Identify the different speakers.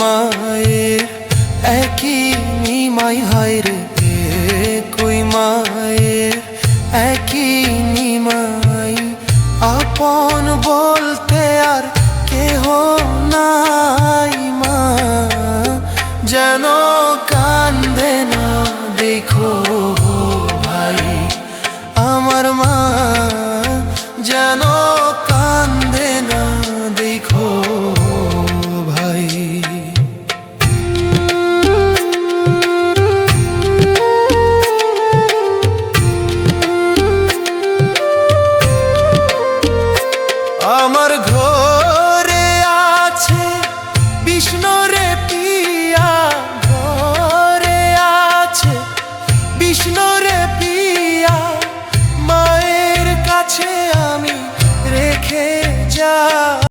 Speaker 1: মায়ের, একই নিমাই, হায় রে কই মায়ের, একই নিমাই। আপন বলতে আর কেহ নাই মা, যেন বিষ্ণু রে পিয়া ঘরে আছে। বিষ্ণু রে পিয়া মায়ের কাছে আমি রেখে যা।